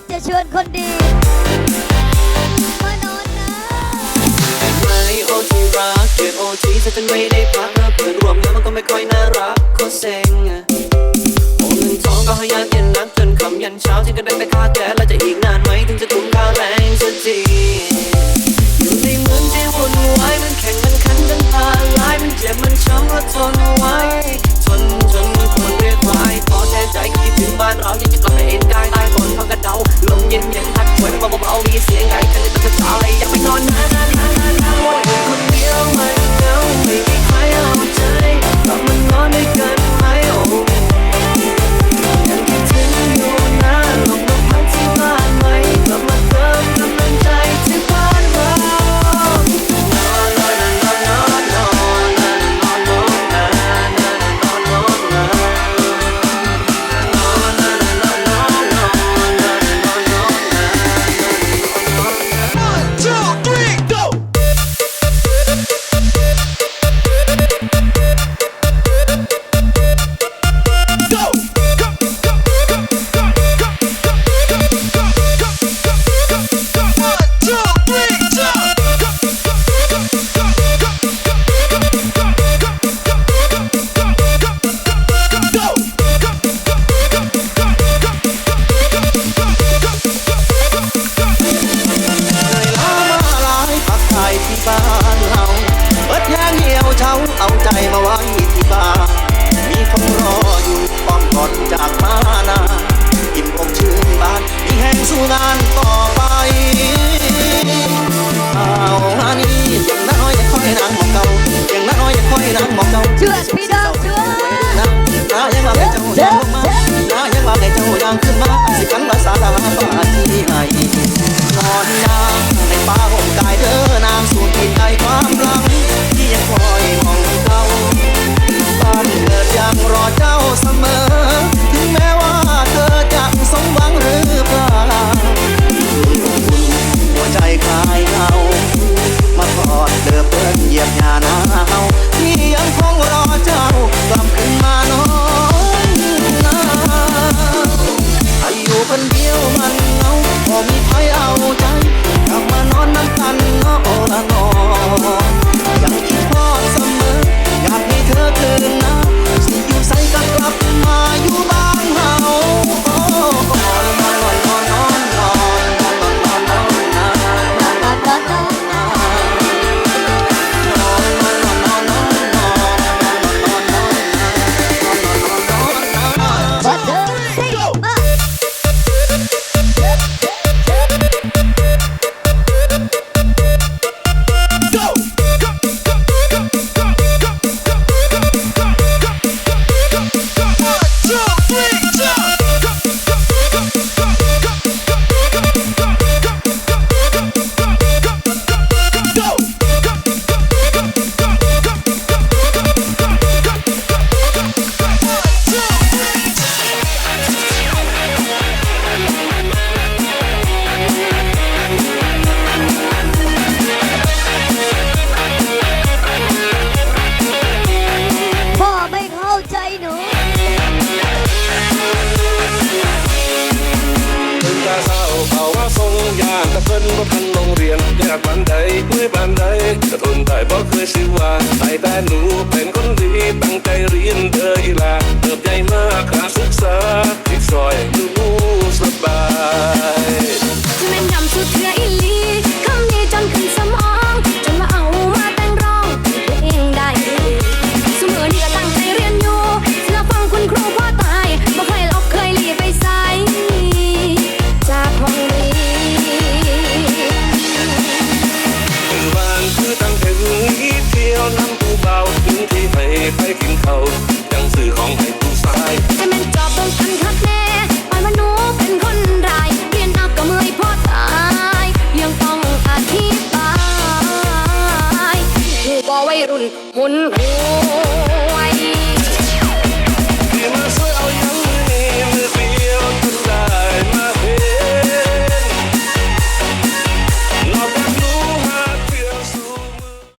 กจะเชิญคนดี มานอนนะ ไมโอทีรักเก็บโอทีถ้าฉันไม่ได้พักแเพื่อนร่วมงานมันก็ไม่ค่อยน่ารักโคเซ็งอะโอนเงินทองก็ให้ยากเย็นนักจนคำยันเช้าที่ก็ได้ไปค่าแก๊สแล้วจะอีกนานไหม Do that, Peter. อยากบันไดเมื่อบันไดก็ทนได้เพราะเคยสิว่าใส่แต่หนูเป็นคนดีตั้งใจเรียนเดิน รุ่นหุนหั